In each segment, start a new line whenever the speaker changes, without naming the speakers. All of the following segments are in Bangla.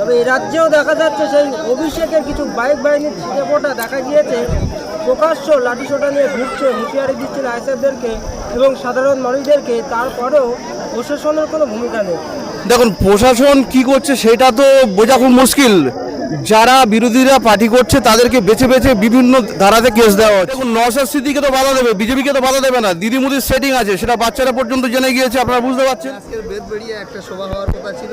তবে এ রাজ্যেও দেখা যাচ্ছে সেই অভিষেকের কিছু বাইক বাহিনীর ছিটেপোটা দেখা গিয়েছে। প্রকাশ্য লাঠিসোটা নিয়ে ঘুরছে হুঁশিয়ারি দিচ্ছিল আইসারদেরকে এবং সাধারণ মানুষদেরকে, তারপরেও প্রশাসনের কোনো ভূমিকা নেই।
দেখুন, প্রশাসন কি করছে সেটা তো বোঝা খুব মুশকিল। যারা বিরোধীরা পার্টি করছে তাদেরকে বেছে বেছে বিভিন্ন ধারাতে কেস দেওয়া হচ্ছে। দেখুন নওশাদ সিদ্দিকে তো বাধা দেবে বিজেপিকে তো বাধা দেবে না। দিদি মুদির সেটিং আছে সেটা বাচ্চারা পর্যন্ত জেনে গিয়েছে আপনারা বুঝতে পারছেন?
একটা সভা হওয়ার কথা ছিল।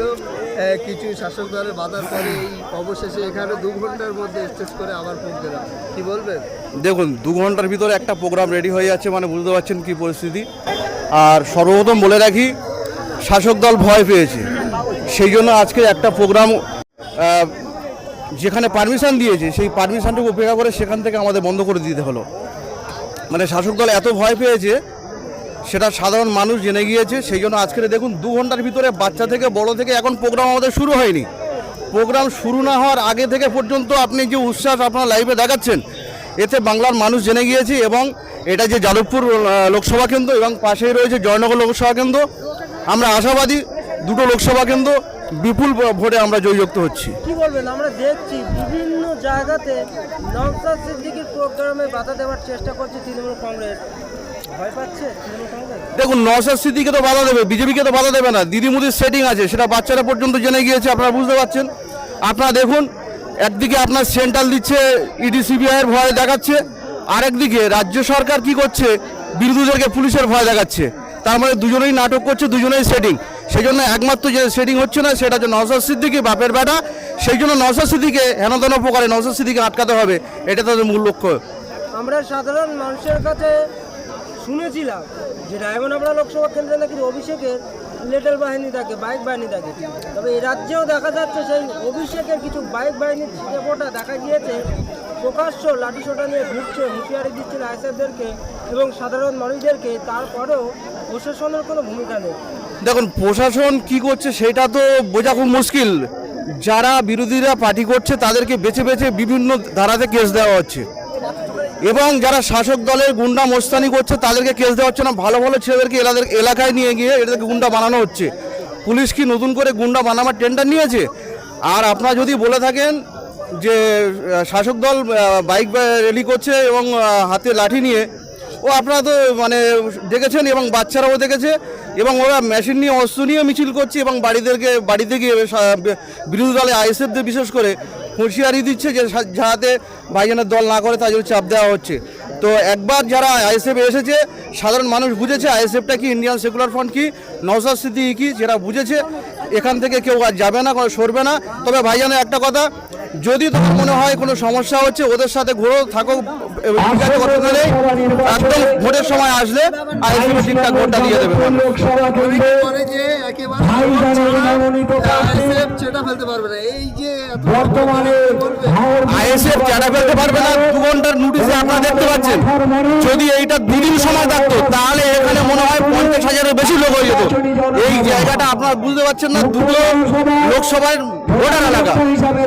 কিছু শাসক দলের বাধার পরে এই অবশেষে এখানে দু ঘণ্টার মধ্যে স্টেজ করে আবার পৌঁছে দিলাম। কি বলবেন?
দেখুন দু ঘণ্টার ভিতরে একটা প্রোগ্রাম রেডি হয়ে যাচ্ছে মানে বুঝতে পারছেন কি পরিস্থিতি। আর সর্বপ্রথম বলে রাখি শাসক দল ভয় পেয়েছে। সেই জন্য আজকে একটা প্রোগ্রাম যেখানে পারমিশন দিয়েছে, সেই পারমিশনটুকু উপেক্ষা করে সেখান থেকে আমাদের বন্ধ করে দিতে হলো। মানে শাসক দল এত ভয় পেয়েছে, সেটা সাধারণ মানুষ জেনে গিয়েছে, সেই জন্য আজকের দেখুন, দু ঘণ্টার ভিতরে বাচ্চা থেকে বড় থেকে এখন প্রোগ্রাম আমাদের শুরু হয়নি। প্রোগ্রাম শুরু না হওয়ার আগে থেকে পর্যন্ত আপনি যে উচ্ছ্বাস আপনার লাইভে দেখাচ্ছেন, এতে বাংলার মানুষ জেনে গিয়েছে এবং এটা যে যাদবপুর লোকসভা কেন্দ্র এবং পাশেই রয়েছে জয়নগর লোকসভা কেন্দ্র। আমরা আশাবাদী, দুটো লোকসভা কেন্দ্র বিপুল ভোটে আমরা জয়যুক্ত হচ্ছি।
কি বলবেন? আমরা দেখছি বিভিন্ন জায়গাতে নওশাদ সিদ্দিকির প্রোগ্রামে বাধা দেওয়ার চেষ্টা করছে তৃণমূল কংগ্রেস।
দেখুন নওশাদ সিদ্দিকে তো বাধা দেবে বিজেপিকে তো বাধা দেবে না। দিদিমুদির সেটিং আছে সেটা বাচ্চারা পর্যন্ত জেনে গিয়েছে আপনারা বুঝতে পারছেন। আপনারা দেখুন একদিকে আপনার সেন্ট্রাল দিচ্ছে ইডি সিবিআই এর ভয় দেখাচ্ছে আরেকদিকে রাজ্য সরকার কি করছে বিরোধীদেরকে পুলিশের ভয় দেখাচ্ছে। তার মানে দুজনেই নাটক করছে দুজনেই সেটিং সেই জন্য একমাত্র যে সেটিং হচ্ছে না, সেটা হচ্ছে নওশাদ সিদ্দিকি, বাপের বেটা। সেই জন্য নওশাদ সিদ্দিকে হেনতেন প্রকারে নওশাদ সিদ্দিকে আটকাতে হবে, এটা তাদের মূল লক্ষ্য।
আমরা সাধারণ মানুষের কাছে শুনেছিলাম যে রায়মনাবড়া লোকসভা কেন্দ্রে নাকি অভিষেকের লেটেল বাহিনী থাকে, বাইক বাহিনী থাকে। তবে এ রাজ্যেও দেখা যাচ্ছে সেই অভিষেকের কিছু বাইক বাহিনীর ছিটেপোটা দেখা গিয়েছে। প্রকাশ্য লাঠিসোটা নিয়ে ঘুরছে হুঁশিয়ারি দিচ্ছিল আইসএফদেরকে এবং সাধারণ মানুষদেরকে, তারপরেও প্রশাসনের কোনো ভূমিকা নেই।
দেখুন, প্রশাসন কি করছে সেটা তো বোঝা খুব মুশকিল। যারা বিরোধীরা পার্টি করছে তাদেরকে বেছে বেছে বিভিন্ন ধারাতে কেস দেওয়া হচ্ছে। এবং যারা শাসক দলের গুন্ডা মোস্তানি করছে তাদেরকে কেস দেওয়া হচ্ছে না। ভালো ভালো ছেলেদেরকে এলাদের এলাকায় নিয়ে গিয়ে এদেরকে গুন্ডা বানানো হচ্ছে। পুলিশ কি নতুন করে গুন্ডা বানাবার টেন্ডার নিয়েছে? আর আপনারা যদি বলে থাকেন যে শাসক দল বাইক র্যালি করছে এবং হাতে লাঠি নিয়ে ও আপনারা তো মানে দেখেছেন এবং বাচ্চারাও দেখেছে এবং ওরা মেশিন নিয়ে, অস্ত্র নিয়ে মিছিল করছে এবং বাড়িদেরকে বাড়িতে গিয়ে বিরোধী দলে আইএসএফদের বিশেষ করে হুঁশিয়ারি দিচ্ছে যে যাতে ভাইজানের দল না করে তার জন্য চাপ দেওয়া হচ্ছে। তো একবার যারা আইএসএফ এসেছে, সাধারণ মানুষ বুঝেছে আইএসএফটা কি, ইন্ডিয়ান সেকুলার ফ্রন্ট কি নওসাদ সিদ্দিকি কি, যেটা বুঝেছে, এখান থেকে কেউ আর যাবে না সরবে না। তবে ভাইজানের একটা কথা যদি তোমার মনে হয় কোনো সমস্যা হচ্ছে ওদের সাথে ঘুরো থাকো ঠিক আছে, অসুবিধা একদম ভোটের সময় আসলে ঠিকঠাক ভোটটা দিয়ে দেবে।
চেটা ফেলতে পারবে না।
দু ঘণ্টার নোটিশে আপনারা দেখতে পাচ্ছেন। যদি এইটা দুদিন সময় থাকতো তাহলে হাজারের লোক হয়ে যেত। এই জায়গাটা আপনারা বুঝতে পারছেন না দুটো লোকসভার ভোটার এলাকা।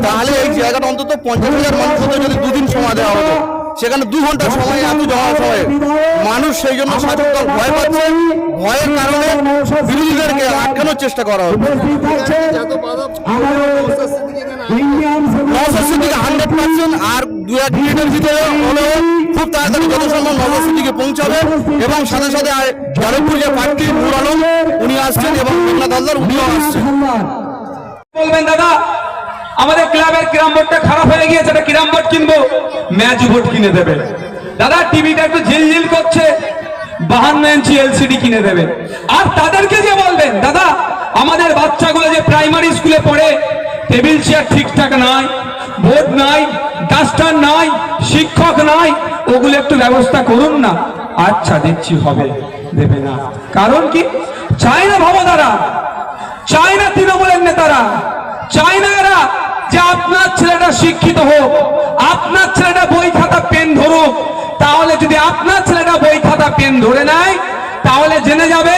তাহলে এই জায়গাটা অন্তত পঞ্চাশ হাজার মানুষ হতো যদি দুদিন সময় দেওয়া হতো। সেখানে দু ঘণ্টা সময় এত জমা সময় মানুষ সেই জন্য দল ভয় পাচ্ছে। ভয়ের কারণে বিরোধীদেরকে আটকানোর চেষ্টা করা হচ্ছে। হান্ড্রেড পার্সেন্ট আর দু এক মিনিটের ভিতরে হলেও খুব তাড়াতাড়ি যত সম্ভব পৌঁছাবে এবং সাথে সাথে আর যাদবপুর যে প্রার্থী নূর উনি আসছেন এবং মেঘনাথ হালদার উনিও আসছেন।
বলবেন দাদা আমাদের ক্লাবের ক্রাম বোর্ডটা খারাপ হয়ে গিয়েছে একটা ক্রাম বোর্ড কিনবো ম্যাচ বোর্ড কিনে দেবে। দাদা টিভিটা একটু ঝিলঝিল করছে বাহান্ন ইঞ্চি এলসিডি কিনে দেবে। আর তাদেরকে যে বলবেন দাদা আমাদের বাচ্চাগুলো যে প্রাইমারি স্কুলে পড়ে টেবিল চেয়ার ঠিকঠাক নাই বোর্ড নাই ডাস্টার নাই শিক্ষক নাই ওগুলো একটু ব্যবস্থা করুন না। আচ্ছা দেখছি হবে। দেবে না। কারণ কি? চায় না ভাবো চায় না তৃণমূলের নেতারা চায় না এরা যে আপনার ছেলেটা শিক্ষিত হোক, আপনার ছেলেটা বই খাতা, পেন ধরুক, তাহলে যদি আপনার ছেলেটা বই খাতা, পেন ধরে নেয়, তাহলে জেনে যাবে,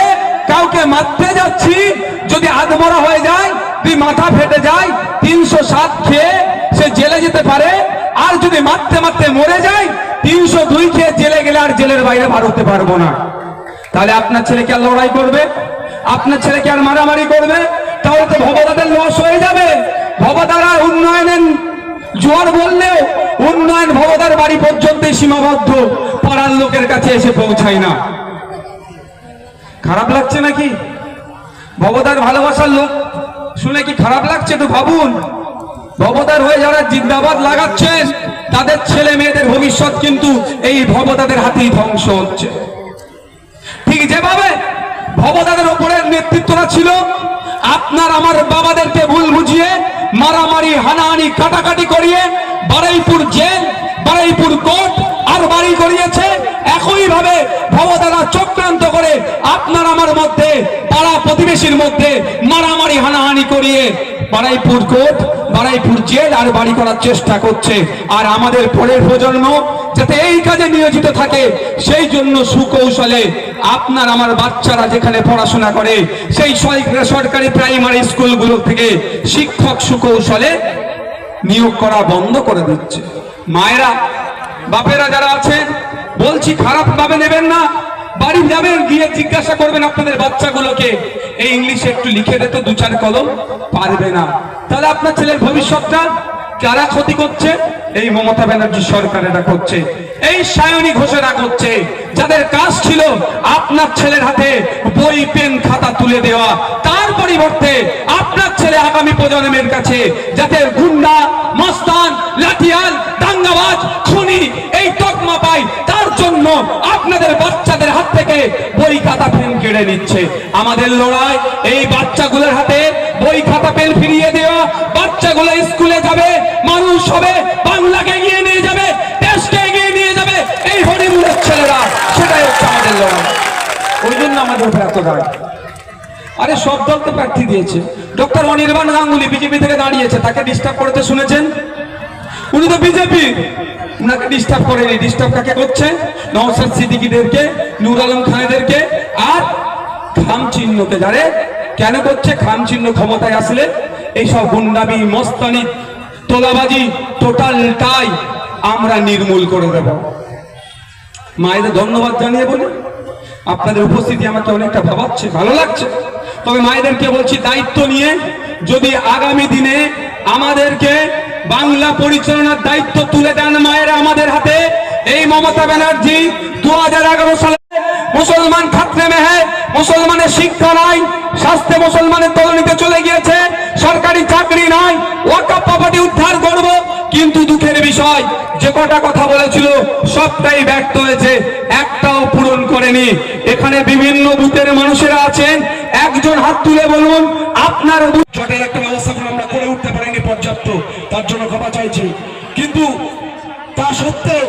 কাউকে মারতে যাচ্ছি, যদি আধমরা হয়ে যায় তুই মাথা ফেটে যায়, তিনশো সাত খেয়ে সে জেলে যেতে পারে, আর যদি মারতে মারতে মরে যায়, তিনশো দুই খেয়ে জেলে গেলে আর জেলের বাইরে বার হতে পারব না। তাহলে আপনার ছেলে কি আর লড়াই করবে? আপনার ছেলে কি আর মারামারি করবে? তাহলে তো ভবদাদের লস হয়ে যাবে। ভবদার জোর বললেও উন্নয়ন ভবতার বাড়ি পর্যন্ত সীমাবদ্ধ। পাড়ার লোকের কাছে এসে পৌঁছায় না। খারাপ লাগছে নাকি? ভবতার ভালোবাসার লোক শুনে কি খারাপ লাগছে তো ভাবুন? ভবতার হয়ে যারা জিন্দাবাদ লাগাচ্ছেন তাদের ছেলে মেয়েদের ভবিষ্যৎ কিন্তু এই ভবতাদের হাতেই ধ্বংস হচ্ছে। ঠিক যেভাবে ভবদাদের ওপরের নেতৃত্বটা ছিল, আপনার আমার বাবাদেরকে ভুল বুঝিয়ে, মারামারি, হানাহানি, কাটাকাটি করিয়ে, বারুইপুর জেল বারুইপুর কোর্ট আর বাড়ি করিয়েছে একই ভাবে ভবতারা চক্রান্ত করে আপনার আমার মধ্যে, পাড়া প্রতিবেশীর মধ্যে মারামারি, হানাহানি করিয়ে বারাইপুর কোর্ট, বারাইপুর জেল আর বাড়ি করার চেষ্টা করছে। আর আমাদের পরের প্রজন্ম যাতে এই কাজে নিয়োজিত থাকে, সেই জন্য সুকৌশলে আপনার আমার বাচ্চারা যেখানে পড়াশোনা করে, সেই সরকারি প্রাইমারি স্কুলগুলো থেকে শিক্ষক সুকৌশলে নিয়োগ করা বন্ধ করে দিচ্ছে। মায়েরা, বাপেরা যারা আছেন, বলছি খারাপ ভাবে নেবেন না। বাড়ি যাবেন, গিয়ে জিজ্ঞাসা করবেন আপনাদের বাচ্চাগুলোকে। এই ইংলিশে একটু লিখে দে তো, দু চার কলম। পারবে না। তাহলে আপনার ছেলের ভবিষ্যৎটা কারা ক্ষতি করছে, এই মমতা ব্যানার্জি সরকার এটা করছে। এই সায়নী ঘোষণা করছে, যাদের কাজ ছিল আপনার ছেলের হাতে বই, পেন, খাতা তুলে দেওয়া। তার পরিবর্তে আপনার ছেলে আগামী প্রজন্মের কাছে যাতে গুন্ডা, মস্তান, লাঠিয়াল, দাঙ্গাবাজ, খুনি এই তকমা পায়, তার জন্য আপনাদের বাচ্চাদের হাত বই খাতা পেন কেড়ে নিচ্ছে। আমাদের লড়াই, এই বাচ্চাগুলোর হাতে বই খাতা পেন ফিরিয়ে দেওয়া। বাচ্চাগুলো স্কুলে যাবে, মানুষ হবে, বাংলাকে এগিয়ে নিয়ে যাবে, দেশকে এগিয়ে নিয়ে যাবে। এই হরিমুলের ছেলেরা, সেটাই হচ্ছে আমাদের লড়াই। ওই জন্য আমাদের উপরে এত রাগ। আরে সব দল তো প্রার্থী দিয়েছে। ডক্টর অনির্বাণ গাঙ্গুলি বিজেপি থেকে দাঁড়িয়েছে, তাকে ডিস্টার্ব করতে শুনেছেন? উনি তো বিজেপি উনাকে ডিস্টার্ব করেনি। ডিস্টার্ব কাকে করছে? নওসাদ সিদ্দিকীদেরকে, নূর আলম খানেদেরকে আর খাম চিহ্নকে যারে কেন করছে? খাম চিহ্ন ক্ষমতায় আসলে এইসব গুন্ডামি, মস্তানি, তোলাবাজি টোটালটাই আমরা নির্মূল করে দেব। মায়েদের ধন্যবাদ জানিয়ে বলি, আপনাদের উপস্থিতি আমাকে অনেকটা ভাবাচ্ছে, ভালো লাগছে। তবে মায়েদেরকে বলছি, দায়িত্ব নিয়ে যদি আগামী দিনে আমাদেরকে বাংলা পরিচালনার দায়িত্ব তুলে দেন মায়েরা আমাদের হাতে। এই মমতা ব্যানার্জি দু সালে মুসলমান খাতরে মেহে মুসলমানের শিক্ষা নাই স্বাস্থ্যে মুসলমানের তলনিতে চলে গিয়েছে। সরকারি চাকরি নাই ওয়াকাপ প্রপার্টি উদ্ধার করব, কিন্তু দুঃখের বিষয়, যে কটা কথা বলেছিল, সবটাই ব্যর্থ হয়েছে, একটাও পূরণ করেনি। এখানে বিভিন্ন বুথের মানুষেরা আছেন, একজন হাত তুলে বলুন, আপনার
জটের একটা ব্যবস্থাপনা আমরা করে উঠতে পারিনি পর্যাপ্ত। তার জন্য ক্ষমা চাইছি। কিন্তু তা সত্ত্বেও